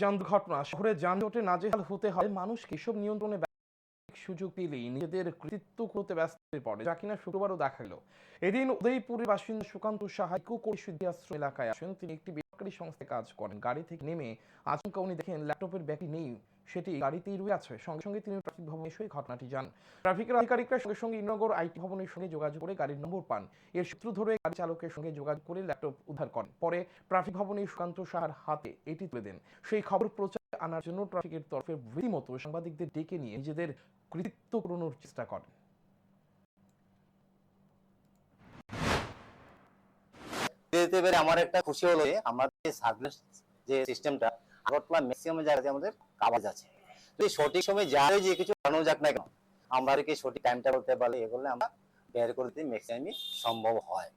যান দুর্ঘটনা। শহরে যানজটে নাজেহাল হতে হয়। মানুষ কেসব নিয়ন্ত্রণে সুযোগ পেলেই নিজেদের কৃতিত্ব করতে ব্যস্ত হয়ে পড়ে। যা কিনা শুক্রবারও দেখা গেল। এদিন উদয়পুরের বাসিন্দা সুকান্ত সাহা ইকো সিদ্ধি আশ্রম এলাকায় আসেন। তিনি একটি বেসরকারি সংস্থায় কাজ করেন। গাড়ি থেকে নেমে আচমকা উনি দেখেন, ল্যাপটপের ব্যাগটি নেই, সেটি গাড়িতেই রয়ে আছে। সঙ্গে সঙ্গে তিনি ট্রাফিক ভবনে এসে ঘটনাটি জান ট্রাফিকের আধিকারিকরা সঙ্গে সঙ্গে ইনগর আইটি ভবনের সঙ্গে যোগাযোগ করে গাড়ির নম্বর পান। এর সূত্র ধরে গাড়ি চালকের সঙ্গে যোগাযোগ করে ল্যাপটপ উদ্ধার করেন। পরে ট্রাফিক ভবনে সুকান্ত সাহার হাতে এটি তুলে দেন। সেই খবর প্রচারে আনার জন্য ট্রাফিকের তরফে রীতিমতো সাংবাদিকদের ডেকে নিয়ে নিজেদের কৃতিত্ব করানোর চেষ্টা করেন। দিতে পেরে আমার একটা খুশি হলো যে আমাদের যে সিস্টেমটা আগরতলা ম্যাক্সিমাম জায়গাতে আমাদের কাগজ আছে। যদি সঠিক সময় যায় যে কিছু বানানো যাক না কেন? আমরা কি সঠিক টাইমটা বলতে পারলে এ করলে আমরা বের করে দিই ম্যাক্সিমামই সম্ভব হয়।